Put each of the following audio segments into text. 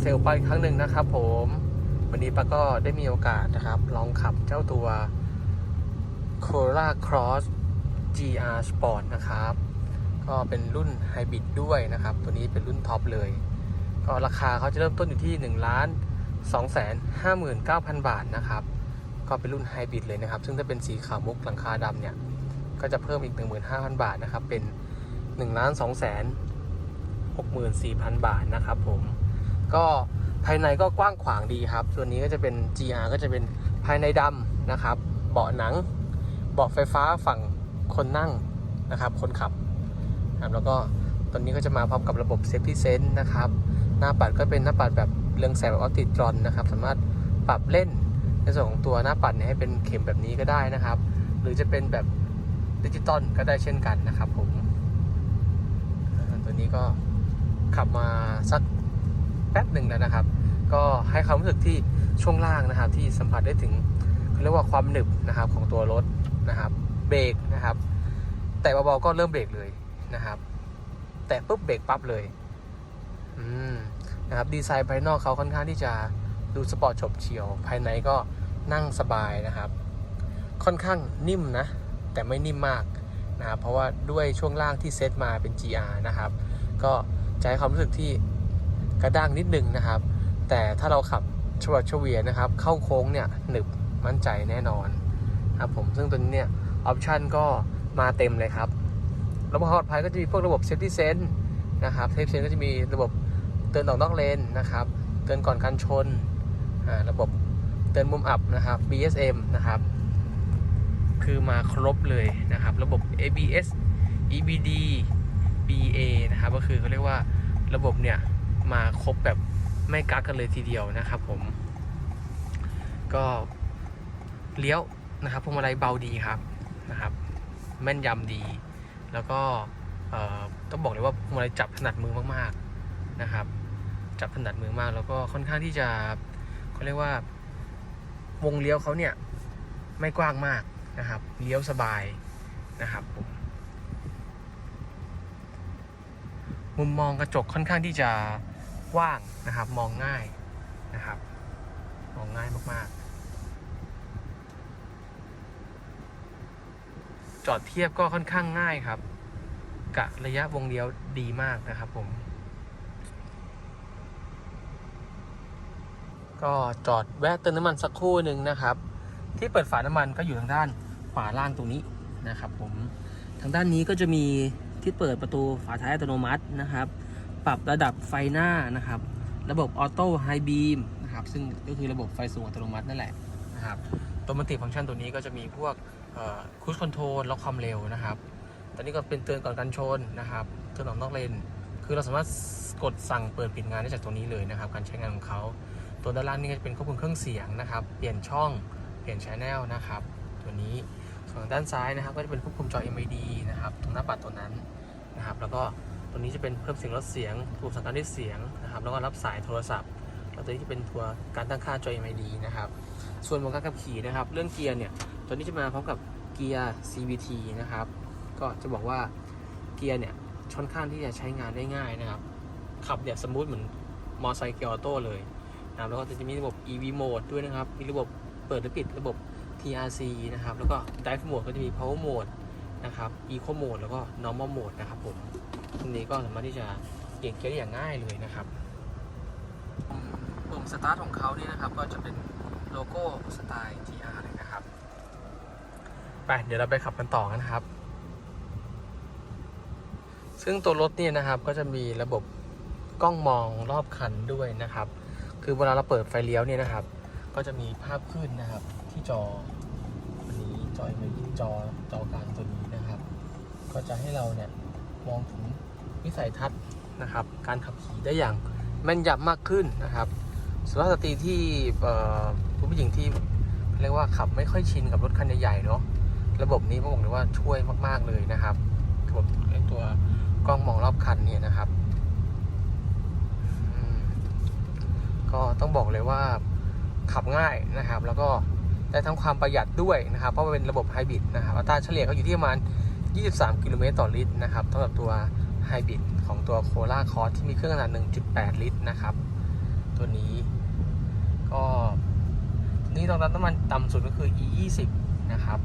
เซลล์ปาอีกครั้งหนึ่งนะครับ ผมวันนี้ป้าก็ได้มีโอกาสนะครับ ลองขับเจ้าตัว c o r o l a Cross GR Sport นะครับ ก็เป็นรุ่นไฮบริดด้วยนะครับ ตัวนี้เป็นรุ่นท็อปเลย ก็ราคาเขาจะเริ่มต้นอยู่ที่ 1 ล้าน 2 5 9 0 0 0 บาทนะครับ ก็เป็นรุ่นไฮบริดเลยนะครับ ซึ่งถ้าเป็นสีขาวมุกหลังคาดำเนี่ย ก็จะเพิ่มอีก 15,000 บาทนะครับ เป็น1ล้าน2แสน64,000 บาทนะครับผม ก็ภายในก็กว้างขวางดีครับ ส่วนนี้ก็จะเป็น GR ก็จะเป็นภายในดำนะครับ เบาะหนัง เบาะไฟฟ้าฝั่งคนนั่งนะครับ คนขับครับแล้วก็ตอนนี้ก็จะมาพร้อมกับระบบ Safety Sense นะครับ หน้าปัดก็เป็นหน้าปัดแบบเรืองแสงแบบออติดรอนนะครับ สามารถปรับเล่นในส่วนของตัวหน้าปัดเนี่ยให้เป็นเข็มแบบนี้ก็ได้นะครับ หรือจะเป็นแบบดิจิตอลก็ได้เช่นกันนะครับผม ตัวนี้ก็ขับมาสัก แป๊บหนึ่งแล้วนะครับ ก็ให้ความรู้สึกที่ช่วงล่างนะครับ ที่สัมผัสได้ถึงเรียกว่าความหนึบนะครับของตัวรถนะครับ เบรกนะครับ แต่เบาๆก็เริ่มเบรกเลยนะครับ แต่ปุ๊บเบรกปั๊บเลยอืมนะครับดีไซน์ภายนอกเขาค่อนข้างที่จะดูสปอร์ตฉบเฉียว ภายในก็นั่งสบายนะครับ ค่อนข้างนิ่มนะ แต่ไม่นิ่มมากนะครับเพราะว่าด้วยช่วงล่างที่เซตมาเป็น GR นะครับ ก็จะให้ความรู้สึกที่ กระด้างนิดนึงนะครับ แต่ถ้าเราขับชวัดเฉวียนนะครับ เข้าโค้งเนี่ยหนึบมั่นใจแน่นอนครับผมซึ่งตัวนี้เนี่ยออปชันก็มาเต็มเลยครับระบบปลอดภัยก็จะมีพวกระบบ Safety Sense นะครับ Safety Sense ก็จะมีระบบเตือนออกนอกเลนนะครับ เตือนก่อนการชนอ่าระบบเตือนมุมอับนะครับ BSM นะครับ คือมาครบเลยนะครับ ระบบ ABS EBD BA นะครับ ก็คือเขาเรียกว่าระบบเนี่ย มาครบแบบไม่กักกันเลยทีเดียวนะครับผม ก็เลี้ยวนะครับพวงมาลัยเบาดีครับนะครับ แม่นยำดี แล้วก็ต้องบอกเลยว่าพวงมาลัยจับถนัดมือมากๆนะครับ จับถนัดมือมากแล้วก็ค่อนข้างที่จะเขาเรียกว่าวงเลี้ยวเขาเนี่ยไม่กว้างมากนะครับ เลี้ยวสบายนะครับผมมุมมองกระจกค่อนข้างที่จะ กว้างนะครับ มองง่ายนะครับ มองง่ายมากๆ จอดเทียบก็ค่อนข้างง่ายครับกะระยะวงเลี้ยวดีมากนะครับผม ก็จอดแวะเติมน้ำมันสักครู่หนึ่งนะครับ ที่เปิดฝาน้ำมันก็อยู่ทางด้านขวาล่างตรงนี้นะครับผม ทางด้านนี้ก็จะมีที่เปิดประตูฝาท้ายอัตโนมัตินะครับ ปรับระดับไฟหน้านะครับ ระบบออโต้ไฮบีมนะครับ ซึ่งก็คือระบบไฟสูงอัตโนมัตินั่นแหละนะครับตัวมัลติฟังก์ชันตัวนี้ก็จะมีพวกคูชคอนโทรลล็อกความเร็วนะครับ ตอนนี้ก็เป็นเตือนก่อนการชนนะครับเตือนออกนอกเลน คือเราสามารถกดสั่งเปิดปิดงานได้จากตัวนี้เลยนะครับ การใช้งานของเขา ตัวด้านล่างนี่ก็จะเป็นควบคุมเครื่องเสียงนะครับ เปลี่ยนช่อง เปลี่ยนชแนลนะครับ ตัวนี้ ส่วนด้านซ้ายนะครับ ก็จะเป็นควบคุมจอ MID นะครับ ตรงหน้าปัดตัวนั้นนะครับ แล้วก็ ตัวนี้จะเป็นเพิ่มเสียงลดเสียงระบบสั่งการด้วยเสียงนะครับ แล้วก็รับสายโทรศัพท์แล้วตัวนี้จะเป็นตัวการตั้งค่าจอ MID นะครับ ส่วนของการขับขี่นะครับ เรื่องเกียร์เนี่ย ตัวนี้จะมาพร้อมกับเกียร์ CVT นะครับ ก็จะบอกว่าเกียร์เนี่ยค่อนข้างที่จะใช้งานได้ง่ายนะครับ ขับเนี่ยสมูทเหมือนมอไซค์เกียร์ออโต้เลยนะครับแล้วก็จะมีระบบ EV mode ด้วยนะครับ มีระบบเปิดหรือปิดระบบ TRC นะครับ แล้วก็ Drive mode ก็จะมี Power mode นะครับ Eco mode แล้วก็ Normal mode นะครับผม รงนี้ก็สามารถที่จะเปลี่ยนเกียร์ได้อย่างง่ายเลยนะครับปุ่มสตาร์ทของเขาเนี่ยนะครับก็จะเป็นโลโก้สไตล์ GR เลยนะครับไปเดี๋ยวเราไปขับกันต่อกันครับ ซึ่งตัวรถเนี่ยนะครับก็จะมีระบบกล้องมองรอบคันด้วยนะครับ คือเวลาเราเปิดไฟเลี้ยวเนี่ยนะครับ ก็จะมีภาพขึ้นนะครับที่จออันนี้จอไม่จอจอกลางตัวนี้นะครับ ก็จะให้เราเนี่ยมองถึง วิสัยทัศน์นะครับ การขับขี่ได้อย่างแม่นยำมากขึ้นนะครับสุภาพสตรีที่คุณผู้หญิงที่เรียกว่าขับไม่ค่อยชินกับรถคันใหญ่ๆเนาะระบบนี้ผมบอกเลยว่าช่วยมากๆเลยนะครับระบบไอ้ตัวกล้องมองรอบคันเนี่ยนะครับ ก็ต้องบอกเลยว่าขับง่ายนะครับ แล้วก็ได้ทั้งความประหยัดด้วยนะครับ เพราะว่าเป็นระบบไฮบริดนะครับอัตราเฉลี่ยเขาอยู่ที่ประมาณ 23 กิโลเมตรต่อลิตรนะครับสำหรับตัว ไฮบริดของตัวโคล่าคอร์ที่มีเครื่องขนาด 1.8 ลิตรนะครับ ตัวนี้ก็นี่ตรงนั้นน้ำมันต่ำสุดก็คือ E20 นะครับ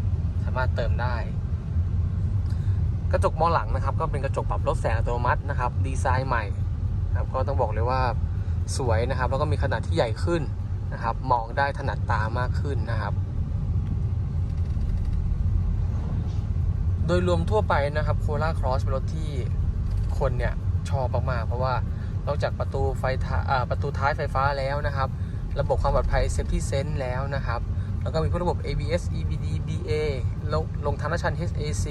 สามารถเติมได้ กระจกมองหลังนะครับ ก็เป็นกระจกปรับลดแสงอัตโนมัตินะครับ ดีไซน์ใหม่นะครับก็ต้องบอกเลยว่าสวยนะครับ แล้วก็มีขนาดที่ใหญ่ขึ้นนะครับ มองได้ถนัดตามากขึ้นนะครับโดยรวมทั่วไปนะครับโคล่าครอสเป็นรถที่ คนเนี่ยชอบมากๆเพราะว่านอกจากประตูไฟท้ายอ่าประตูท้ายไฟฟ้าแล้วนะครับ ระบบความปลอดภัย Safety Sense แล้วนะครับ แล้วก็มีพวกระบบ ABS EBD BA ลงลงทางชัน HAC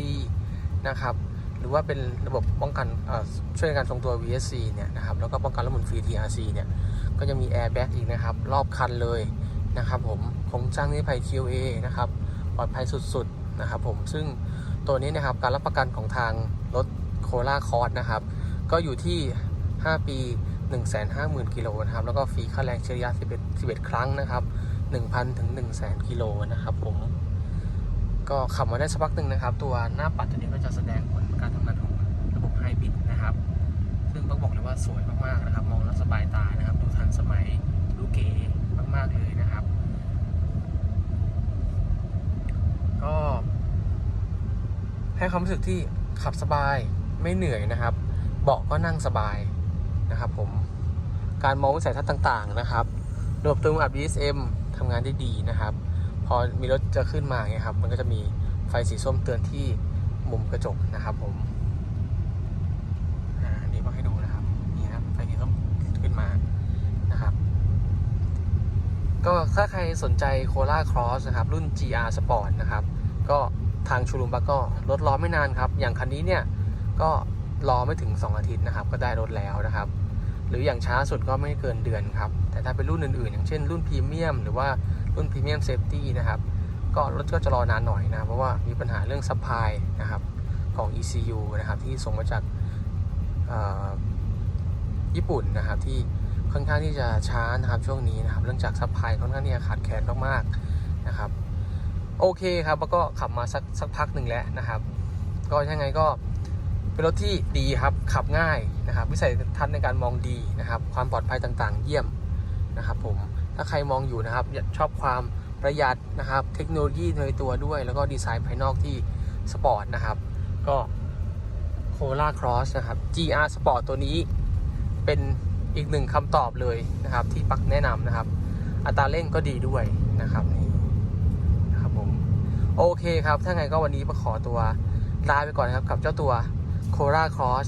นะครับหรือว่าเป็นระบบป้องกันช่วยการทรงตัว VSC เนี่ยนะครับแล้วก็ป้องกันระหมุนฟรี TRC เนี่ยก็จะมี Airbag อีกนะครับ รอบคันเลยนะครับผมโครงสร้างนิรภัย QA นะครับปลอดภัยสุดๆนะครับผมซึ่งตัวนี้นะครับการรับประกันของทางรถ โคล่าคอร์สนะครับ ก็อยู่ที่ 5 ปี 150,000 กิโลนะครับ แล้วก็ฟรีค่าแรงเฉลี่ย11 11 ครั้งนะครับ 1,000 ถึง 100,000 กิโลนะครับผม ก็ขับมาได้สักพักหนึ่งนะครับ ตัวหน้าปัดตัวนี้ก็จะแสดงผลการทำงานของระบบไฮบริดนะครับ ซึ่งต้องบอกเลยว่าสวยมากๆนะครับ มองแล้วสบายตานะครับ ดูทันสมัย ดูเก๋มากๆเลยนะครับ ก็ให้ความรู้สึกที่ขับสบาย ไม่เหนื่อยนะครับ เบาะก็นั่งสบายนะครับผม การมองวิสัยทัศน์ต่างๆนะครับ ระบบตัวอัด DSM ทำงานได้ดีนะครับ พอมีรถจะขึ้นมาเนี่ยครับ มันก็จะมีไฟสีส้มเตือนที่มุมกระจกนะครับผมอ่านี้มาให้ดูนะครับนี่ครับไฟสีส้มขึ้นมานะครับ ก็ถ้าใครสนใจโคล่าครอสนะครับ รุ่น GR Sport นะครับ ก็ทางชูรุมบักก็ลดล้อไม่นานครับ อย่างคันนี้เนี่ย ก็รอไม่ถึง 2 อาทิตย์นะครับ ก็ได้รถแล้วนะครับ หรืออย่างช้าสุดก็ไม่เกินเดือนครับ แต่ถ้าเป็นรุ่นอื่นๆ อย่างเช่นรุ่นพรีเมียม หรือว่ารุ่นพรีเมียมเซฟตี้นะครับ ก็รถก็จะรอนานหน่อยนะ เพราะว่ามีปัญหาเรื่องซัพพลายนะครับของ ECU นะครับที่ส่งมาจากญี่ปุ่นนะครับที่ค่อนข้างที่จะช้านะครับช่วงนี้นะครับเรื่องจากซัพพลายค่อนข้างที่จะขาดแคลนมากๆนะครับโอเคครับแล้วก็ขับมาสักสักพักหนึ่งแล้วนะครับ ก็ยังไงก็ เป็นรถที่ดีครับขับง่ายนะครับวิสัยทัศน์ในการมองดีนะครับ ความปลอดภัยต่างๆ เยี่ยมนะครับผมถ้าใครมองอยู่นะครับชอบความประหยัดนะครับ เทคโนโลยีในตัวด้วย แล้วก็ดีไซน์ภายนอกที่สปอร์ตนะครับ ก็โคล่าครอสนะครับ GR Sport ตัวนี้เป็นอีกหนึ่งคำตอบเลยนะครับ ที่ปักแนะนำนะครับ อัตราเร่งก็ดีด้วยนะครับนี่นะครับผมโอเคครับ ถ้าไงก็วันนี้มาขอตัวลาไปก่อนนะครับกับเจ้าตัว c o r a Cross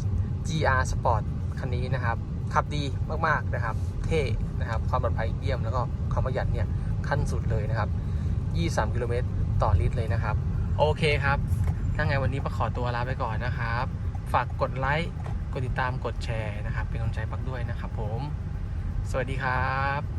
GR Sport คันนี้นะครับ ขับดีมากๆนะครับ เท่นะครับ ความปลอดภัยเยี่ยมแล้วก็ความประหยัดเนี่ยขั้นสุดเลยนะครับ 23 กิโลเมตรต่อลิตรเลยนะครับ โอเคครับถ้าไงวันนี้มาขอตัวลาไปก่อนนะครับ ฝากกดไลค์ กดติดตาม กดแชร์นะครับ เป็นกำลังใจปักด้วยนะครับผม สวัสดีครับ